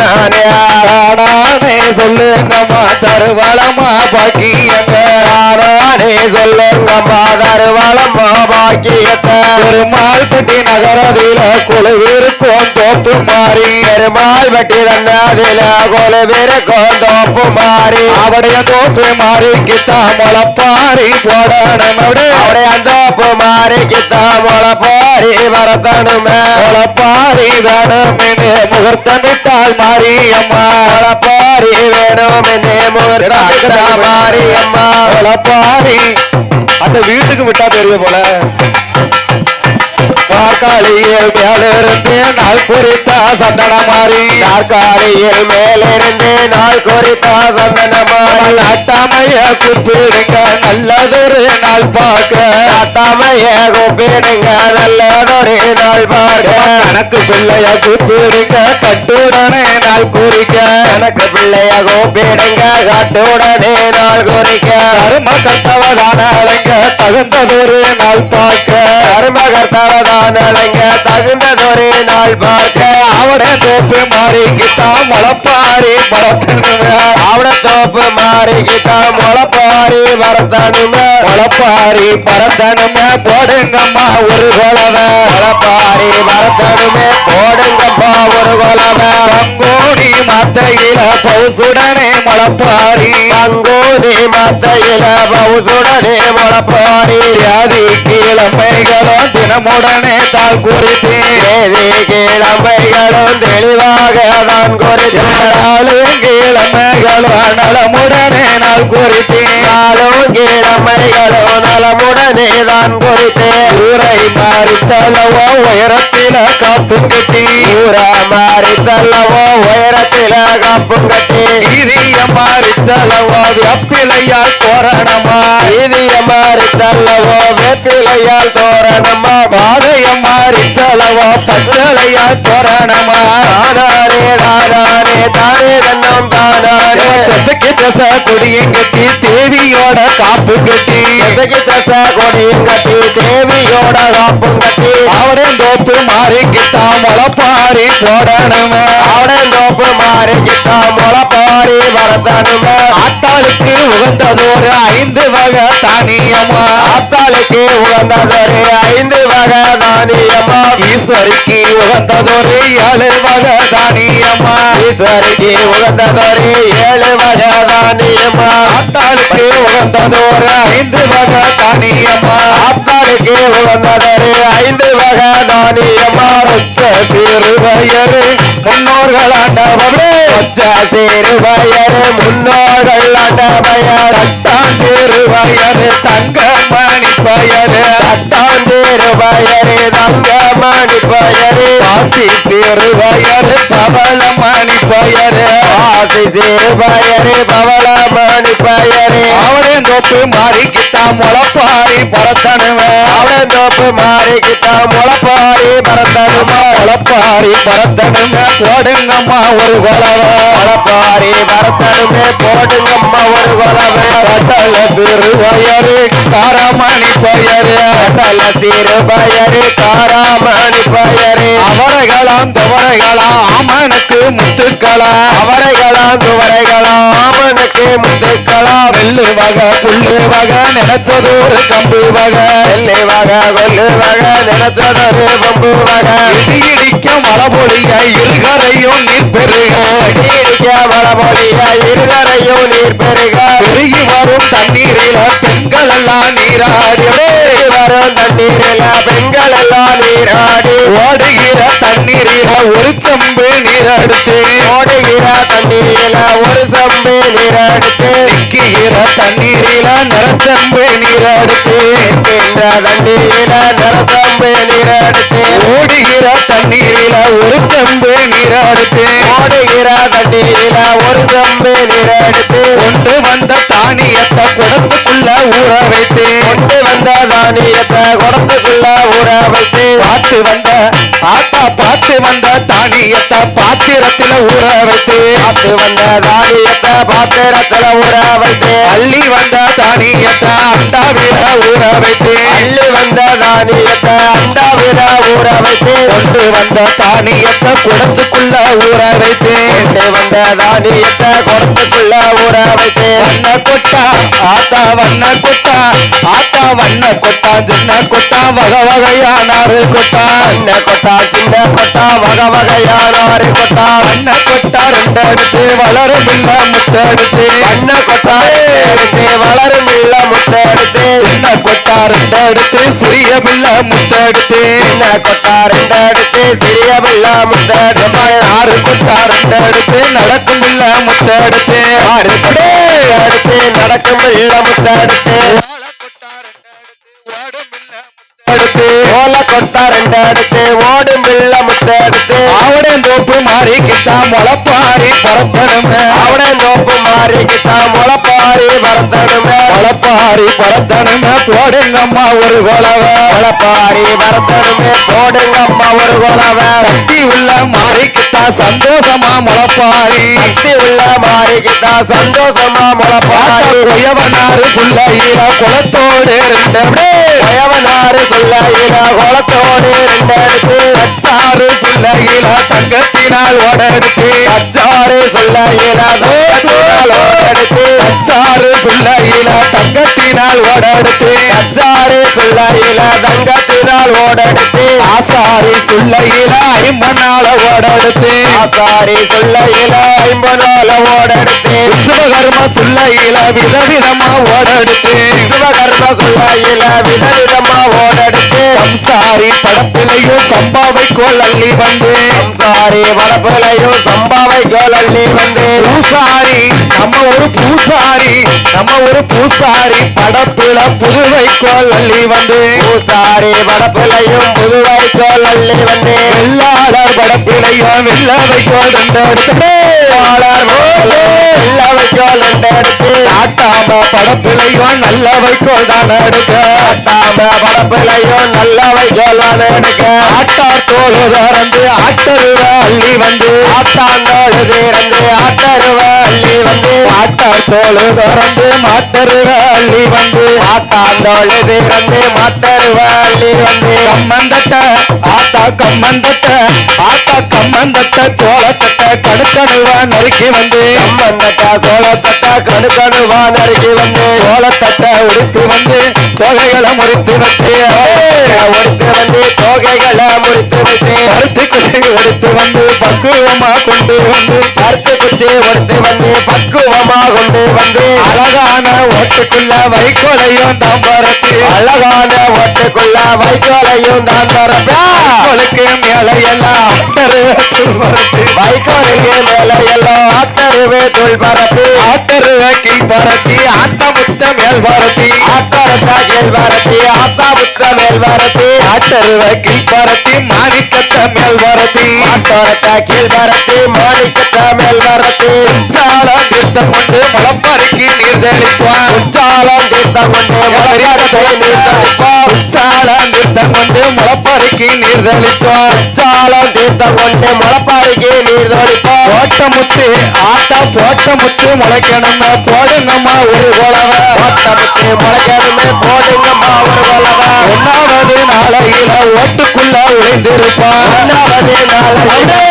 நானே தானானே சொல்லுங்கம்மா தருவளமா பாக்கியங்க தானானே சொல்லுங்கம்மா தருவளமா பாக்கியத்தை. பெருமாள் பட்டி நகரதில குழுவிருக்கும் தோப்பு மாறி பெருமாள் பட்டி தன்னதில கொலுவிருக்கும் தோப்பு மாறி. அவடைய தோப்பு மாறி கித்தா முளப்பாரி போடணும். அப்படியே அவடைய தோப்பு மாறி வரத்தனுமே முளப்பாரி வேணும்னு முகூர்த்தமிட்டால் மாரியம்மா. முளப்பாரி வேணும் என்னே முகூர்த்தா மாரியம்மா. முளப்பாரி அந்த வீட்டுக்கு விட்டா பெரிய போல. வாக்காளியில் மேலிருந்து நாள் குறித்தா சந்தன மாறி. நாற்காலியில் மேலிருந்து நாள் குறித்தா சந்தனமாய் நாட்டாமைய கூப்பிடுங்க நல்லதொரு நாள் பார்க்க. நாட்டாமைய கூப்பிடுங்க நல்லதொரு நாள் பார்க்க. கணக்கு பிள்ளைய கூப்பிடுங்க கட்டுடனே நாள் குறிக்க. எனக்கு பிள்ளைய கூப்பிடுங்க காட்டுடனே நாள் குறிக்க. கரும கர்த்தவதான தகுந்ததொரு நாள் பார்க்க. கர்மகர்த்தவதான் அலைங்க தகுந்ததொரு நாள் பார்க்க. அவட தோப்பு மாறிக்கிட்டா முளப்பாரி பறக்கணுமே ஆவணத்தோப்பு மாறிக்கிட்டா முளப்பாரி வரத்தனுமே முளப்பாரி பறந்தனுமே போடுங்கம்மா ஒரு கொலவை. முளப்பாரி வரத்தனுமே போடுங்கம்மா ஒரு கொலவை. பங்கோடி மத்தையில பவுசுடனே முளப்பாரி. பங்கூதி மத்தையில பவுசுடனே முளப்பாரி. அது கீழமைகளோ தினமுடனே தாள் குறித்து ஏதி கிழமைகளும் தெளிவாக தான் குறித்தாலும் கீழமைகளும் நலமுடனே நாள் குறித்து நாளும் கிழமைகளும் நலமுடனே தான் குறித்து ஊரை மாறித்தளவோ உயரத்தில காப்பும் கட்டி. ஊர மாறி தள்ளவோ உயரத்தில காப்பும் கட்டி. வீதிய மாறிச்சலவோ வெப்பிலையால் தோரணமா வீதிய மாறி தள்ளவோ வேப்பிலையால் தோரணமா பாதைய மாறிச்சலவோ பச்சளையால் தோரணமா தானானே தானானே தானே தன்னம் தானானே தசக்கு தச கொடியும் கட்டி தேவியோட காப்பு கட்டி. தசக்கு தச கொடியும் கட்டி தேவியோட காப்பு கட்டி. அவனே தோப்பு மாறிக்கிட்டா முளப்பாரி போடணுமே. அவடந்தோப்பு மாறி கிட்டா முளப்பாரி வரத்தனுமே ஆட்டாளுக்கு உகந்ததொரு ஐந்து வகை தானியமா? ஆத்தாளுக்கு உகந்ததொரு ஐந்து வகை தானியமா? ஈஸ்வரிக்கு உகந்ததொரு ஏழு வகை தானியமா? ஈஸ்வரிக்கு உகந்ததொரு ஏழு வகை தானியமா? ஆட்டாளுக்கு உகந்ததொரு ஐந்து வகை தானியமா? ஆத்தாளுக்கு உகந்ததொரு ஐந்து வகை தானியமா? உச்ச சிறுவயரு முன்னோர்கள் ஆண்டவர்களே பச்ச சிறு வயறு முன்னோர்கள் அண்டபயர் தட்டாஞ்சிறுவயரு தங்க மணி பயரு தட்டாஞ்சேரு வயறு தங்க மணி பயரு காசி சிறுவயரு பவள மணி பயரு ஆசி சிறு வயறு பவள மணி பயரு. அவரே தோப்பு மாறிக்கிட்டா முளப்பாரி பரத்தனுமே அவனந்தோப்பு மாறிக்கிட்டா முளப்பாரி பறந்தனுமா முளப்பாரி பரத்தனுமே போடுங்கம்மா ஒரு குலவை. முளப்பாரி பறந்தனுமே போடுங்கம்மா ஒரு கொலவை. பட்டல சிறுவயரு காரமணி பயரு. நல்ல சிறு பயரு காராமணி பயரு. அவரைகளாம் துவரைகளாம் ஆமனுக்கு முத்துக்களா. அவரைகளாம் துவரைகளாம் ஆமனுக்கு முத்துக்களா. வெள்ளு வகை புல்லு வகை நினைச்சது ஒரு கம்பு வகை. வெள்ளை வகை கொல்லு வகை நினைச்சதொரு பம்பு வகை. இடி இடிக்க மழை பொழிய இருகரையும் நீர் பெருக நீடிக்க மழமொழிய இருகரையும் நீர் பெருக பெருகி வரும் தண்ணீரில பெண்கள் எல்லாம் நீராடி பெருகி தண்ணீரில பெண்கள் எல்லாம் நீராடி ஓடுகிற தண்ணீரில ஒரு சம்பு நீரெடுத்து ஓடுகிற தண்ணீரில ஒரு சம்பு நீரெடுத்து நிற்கிற தண்ணீரில நரசம்பு நீரெடுத்து நிற்கின்ற தண்ணீரில நரசம்பு நீரெடுத்து ஓடுகிற தண்ணீரில ஒரு சம்பு நீரெடுத்து ஓடுகிற தண்ணீரில ஒரு சம்பு எடுத்து கொண்டு வந்த தானியத்தை குடத்துக்குள்ள ஊற வைத்து கொண்டு வந்த தானியத்தை குடத்துக்குள்ள ஊற வைத்து காத்து வந்த ஆத்தா பார்த்து வந்த தானியத்தை பாத்திரத்துல ஊற வைத்து. பார்த்து வந்த தானியத்தை பாத்திரத்துல ஊற வைத்து. அள்ளி வந்த தானியத்தை அண்டாவில ஊற வைத்து. அள்ளி வந்த தானியத்தை அண்டாவில ஊற வைத்து. கொண்டு வந்த தானியத்தை குடத்துக்குள்ள ஊற வைத்து. கொண்டு வந்த தானியத்தை குடத்துக்குள்ள ஊற வைத்து. வண்ண கொட்டா ஆத்தா வண்ண கொட்டா ஆத்தா வண்ண கொட்டா சின்ன கொட்டா வகை வகையா நாறு கொட்டா. கொட்டா சின்ன கொட்டா வக வகையான கொட்டா? வண்ண கொட்டா ரெண்டடுத்து வளரும் இல்ல முட்டை எடுத்து வண்ண கொட்டா எடுத்து வளரும் இல்ல முட்டை சின்ன கொட்டா ரெண்டடுத்து சிறிய பிள்ள முட்டை சின்ன கொட்டா ரெண்டடுத்து சிறிய பிள்ள முட்டை ஆறு கொட்டா ரெண்டடுத்து நடக்கும் இல்ல முட்டை ஆறு கொடே அடுத்து நடக்கும் இல்ல முட்டை ஓல கொட்டா ரெண்டு எடுத்து ஓடும் பிள்ள முட்டை எடுத்து ஆவடந்தோப்பு மாறிக்கிட்டா முளப்பாரி பரத்தனுமே. அவனை நோப்பு மாறிக்கிட்டா முளப்பாரி வரத்தனுமே முளப்பாரி பரத்தனுமே போடுங்கம்மா ஒரு கொலவ. முளப்பாரி வரத்தனுமே போடுங்க அம்மா ஒரு குலவை. சக்தி உள்ள மாறிக்கிட்டா சந்தோஷமா முளப்பாரி. சக்தி உள்ள மாறிக்கிட்டா சந்தோஷமா முளப்பாரி உயவனாறு புள்ளையில குளத்தோடு ரெண்டு பயவனாறு சொல்லையில குளத்தோடு ரெண்டு எடுத்து சாறு புள்ளையில தங்கத்தினால் ஓடெடுத்து. அச்சாறு சொல்லையில தோட்டினால் ஓடெடுத்து. சாறு புள்ளையில தங்கத்தினால் ஓடெடுத்து. அச்சாறு சொல்லையில தங்கத்தினால் ஓடெடுத்து. ஆசாரி சுள்ளையில ஐம்பனால ஓடெடுத்து ஆசாரி சொல்லையில ஐம்பனால ஓடெடுத்து சிவகர்ம சுள்ளையில விதவிதமா ஓடெடுத்து சிவகர்ம சொல்லையில விதவிதமா ஓடெடுத்து சம்சாரி படப்பிலையும் சம்பாவை கோல் அள்ளி வந்து சம்சாரி வடப்புலையும் சம்பாவை கோலள்ளி வந்து பூசாரி நம்ம ஒரு பூசாரி நம்ம ஒரு பூசாரி படப்புல புதுவை கோல் அள்ளி வந்து. பூசாரி வடப்புலையும் புதுவை கோலள்ளி வந்து. வெள்ளாளர் படப்பிலையும் வெள்ளவை கோல் ரெண்டு எடுத்து வெள்ளவை கோல் ரெண்டு எடுத்து நாட்டாம படப்பிலையும் நல்ல வைக்கோல் தான் எடுக்க ஆட்டாம வடப்புலையும் நல்லவை கோலான எடுக்க ஆட்டார் தோல் திறந்து ஆட்டருவ அள்ளி வந்து. ஆட்டருவ அள்ளி வந்து ஆட்டார் தோல் திறந்து மாட்டருவ அள்ளி வந்து. ஆட்டாந்தோடு திறந்து மாட்டருவ வள்ளி வந்து கம்மந்தட்ட ஆத்தா கம்மந்தட்ட ஆத்தா கம்மந்தட்ட சோளத்தட்ட கடுக்கடுவா நறுக்கி வந்து. கம்மந்தட்ட சோளத்தட்ட கடுக்கடுவா நறுக்கி வந்து. சோளத்தட்ட உடுத்து வந்து தொகைகளை முறித்து வச்சு. ஒடுத்து தோகைகளை முடித்து வைத்து பருத்தி குச்சி எடுத்து வந்து பக்குவமா கொண்டு வந்து கருத்து குச்சி ஒடுத்து வந்து பக்குவமா கொண்டு வந்து அழகான ஓட்டுக்குள்ள வைக்கோலையும் தான் பரத்தி அழகான ஒட்டுக்குள்ள வைக்கோலையும் தான் பரப்பா மேல எல்லாம் மேல எல்லாம் ஆட்டருவே தூள் பரப்பி. ஆட்டருவக்கில் பரத்தி ஆட்ட முத்த மேல் பரத்தி ஆட்டரத்தா கீழ் பரப்பி. ஆத்தா புத்த மேல் பரப்பி. ஆட்டருவக்கில் பரத்தி மாணிக்கத்த மேல் பரத்தி ஆட்டோரத்தா கீழ் பரப்பி. மாணிக்கத்தா மேல் பரப்பி. சால தீர்த்தம் கொண்டு மலப்பருக்கி நீர் தெளிப்பான் உச்சாலம் தீர்த்தம் கொண்டு மலரத்தை நீர்த்தளிப்போம் சால தீர்த்தம் கொண்டு முளப்பருக்கி நீர் தெளிப்பான் உச்சாலம் தீர்த்தம் கொண்டு நீர் தொளிப்போம் ஓட்டமுத்து ஆட்டா போட்டமுத்து முளைக்கணும்னா போடுங்கம்மா ஒரு குலவ ஓட்டமுத்து முளைக்கணுமே போடுங்கம்மா ஒரு கொலவை ஒன்னாவது நாளையில ஓட்டுக்குள்ள ஒளிந்திருப்பான் ஒன்னாவது நாளையிலே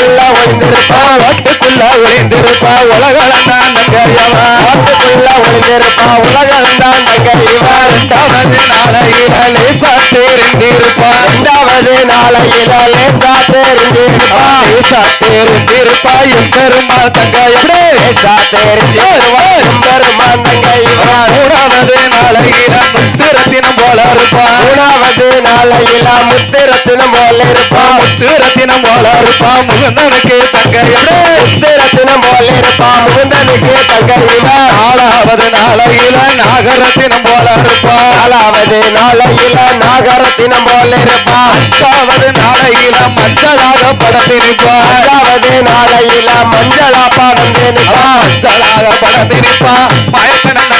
உள்ள ஒளிந்திருப்பான் ஓட்டுக்குள்ள ஒளிந்திருப்பா உலகளந்தான் நங்கையவன் ஓட்டுக்குள்ள ஒளிந்திருப்பா உலகளந்தான் தங்க இவன் இரண்டாவது நாளையில லேசா தெரிந்திருப்பான் இரண்டாவது நாளையில லேசா தெரிஞ்சிருப்பான் லேசா தெரிந்திருப்பான் எம்பெருமா தங்கையப்படே லேசா தெரிஞ்சிருவான் பெருமான் தங்க இவன் மூணாவது நாளையில முத்திரத்தினம் போல இருப்பா. மூணாவது நாளையில முத்திரத்தினம் போல இருப்பா. முத்திர முத்திரத்தினம் போல இருப்பான் முகந்தனுக்கு தங்கையப்படே முத்திரத்தினம் போல இருப்பான் முகுந்தனுக்கு தங்கையில நாலாவது நாளையில நாகரத்தினம் போல இருப்பான் நாலாவது நாளையில நாகரத்தினம் போல இருப்பான் அஞ்சாவது நாளையில மஞ்சளாக படத்திருப்பா அஞ்சாவது நாளையில மஞ்சளா படந்திருப்பா மஞ்சளாக படந்து நிப்பா மயக்கணன்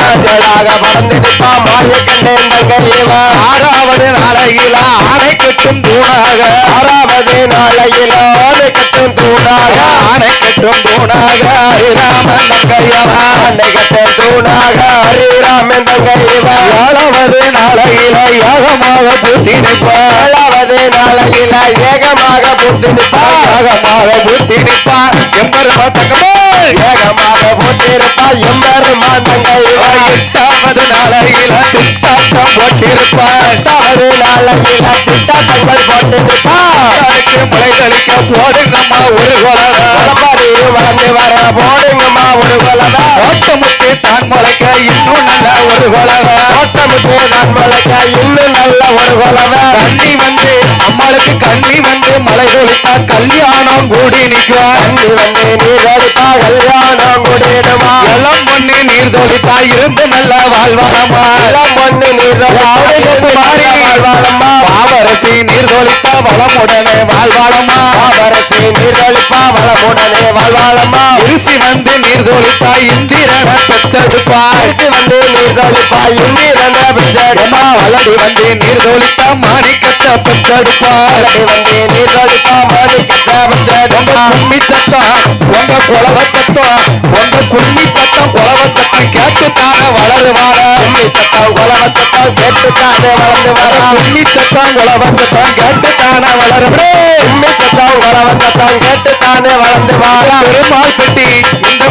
மஞ்சளாக படந்திருப்பா மாய கண்டேன் தங்கையவ ஆறாவது நாளையில? ஆணை கட்டும் தூணாக. ஆறாவது நாளையில? ஆணை கட்டும் தூணாக. ஆணை கட்டும் தூணாக. ராமன் கையவ ஆணை கட்டும் தூணாக. ஹரிராமன் தங்கையவ ஏழாவது நாளையில? யாகமாக பூத்தி நிப்பா ஏழாவது நாளையில? ஏகமாக புத்து நிப்பா யாகமாக பூத்தி நிப்பா எம்பெருமா தங்கமே. ஏகமாக புத்திருப்பா எம்பெருமான் தங்கையவ எட்டாவது நாளையில திட்டாட்டம் போட்டிருப்பா எட்டாவது நாளையில திட்டங்கள் போட்டு நிப்பா யாருக்கு மலை தெளிக்க போடு நம்ம ஒரு வளப்பாடியும் வளர்ந்து வர போடுங்கம்மா ஒரு குலவ ஓட்டமுக்கு தான் முளைக்க இன்னும் நல்ல ஒரு குலவ ஓட்டமுக்கு நான் முளைக்க இன்னும் நல்ல ஒரு குலவ கண்ணி வந்து அம்மாளுக்கு கண்ணி வந்து மலை தெளித்தா கல்யாணம் கூடி நிற்கும் தண்ணி வந்து கல்யாணம் இளம் பொண்ணு நீர் தொழித்தா இருந்து நல்ல வாழ்வானம்மா இளம் பொண்ணு நீர் மாறி வாழ்வாளம்மா. பாவரசி நீர் தொழித்தா வளமுடனே வாழ்வாளம்மா. பாவரசி நீர் அளிப்பா வளமுடனே வாழ்வாளம்மா. அரிசி வந்து நீர் தொழித்தா இந்திரனை பெத்தெடுப்பா அரிசி வந்து நீர் தொழிப்பா இந்திரன வலடி வந்து நீர் தொழித்தா மாணிக்கத்தை பெத்தெடுப்பா வளடி வந்து நீர் தொழிப்பா மாணிக்கத்த பிச்சடுமா கும்மி சத்தம் உங்க குலவ சத்தம் உங்க கும்மி சத்தம் குலவ சத்தம் கேட்டுத்தான வளருவார கும்மி சத்தம் குலவ சத்தம் கேட்டுத்தானே வளர்ந்து வர கும்மி சத்தம் குலவ சத்தம் கேட்டுத்தான வளருவரே கும்மி சத்தம் குலவ சத்தம் கேட்டுத்தானே வளர்ந்து வர பெருமாள் பெட்டி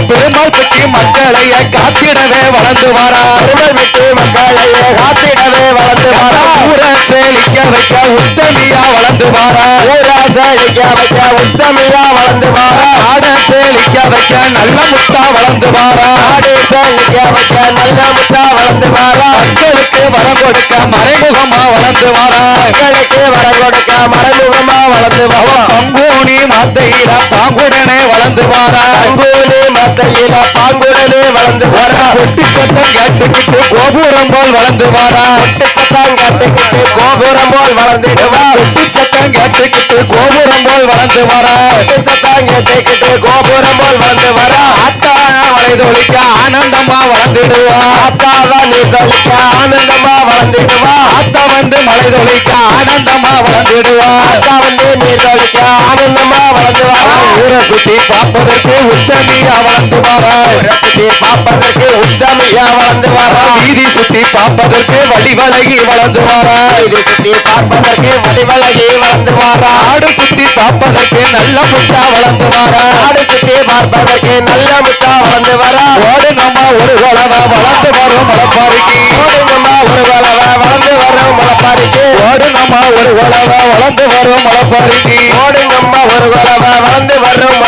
பெருமாள் பெட்டி மக்களைய காத்திடவே வளர்ந்து வாரா. பெருமை விட்டு மக்களையே காத்திடவே வளர்ந்து வர. ஊரை சேலிக்க வைக்க உத்தமியா வளர்ந்து வாரா. ஊரா செழிக்க வைக்க உத்தமியா வளர்ந்து வர. ஆட சேலிக்க வைக்க நல்ல முத்தா வளர்ந்து வாரா. நாடு செழிக்க வைக்க நல்ல முத்தா வளர்ந்து வர. மக்களுக்கு வரம் கொடுக்க மறைமுகமா வளர்ந்து வாரா. மக்களுக்கு வர கொடுக்க மறைமுகமா வளர்ந்து வர பங்கூனி மாத்தையில பாங்குடனே வளர்ந்து வாரா அங்கூனி மத்தையில பாங்குடனே வளர்ந்து வர கொட்டி சத்தம் கேட்டுக்கிட்டு கோபுரம் போல் வளர்ந்து வாரா சத்தம் கட்டிக்கிட்டு கோபுரம் போல் வளர்ந்துடுவா கொட்டி சத்தம் கேட்டுக்கிட்டு கோபுரம் போல் வளர்ந்து வாரா சத்தம் கேட்டுக்கிட்டு கோபுரம் போல் வளர்ந்து வர ஆத்தா வளைதொழிக்க ஆனந்தமா வளர்ந்துடுவா. அத்தாவா நீ தொழிக்க ஆனந்தமா வளர்ந்துடுவா. ஆத்தா வந்து மலை தொழிக்க ஆனந்தமா வளர்ந்துடுவா. அத்தா வந்து நீ தொழிக்க ஆனந்தமா வளர்ந்து வர ஊரை சுத்தி பார்ப்பதற்கு உத்தமியா வளர்ந்து வாரா சுத்தி பார்ப்பதற்கு உத்தமியா வளர்ந்து வர வீதி சுத்தி பார்ப்பதற்கு வடிவழகி வளர்ந்து வாரா இது சுத்தி பார்ப்பதற்கு வடிவழகி வளர்ந்து வர ஆடு சுத்தி பார்ப்பதற்கு நல்ல முட்டா வளர்ந்து வாரா நாடு சுத்தி பார்ப்பதற்கு நல்ல முத்தா வளர்ந்து வளவா ஓடுங்கம்மா ஒரு வளவா வளர்ந்து வரும் முளப்பாரிக்கு ஓடுங்கம்மா ஒரு வளவா வளர்ந்து வரும் முளப்பாரிக்கு ஓடுங்கம்மா ஒரு வளவா வளர்ந்து வரும் முளப்பாரிக்கு ஓடுங்கம்மா ஒரு வளவா வளர்ந்து வரும்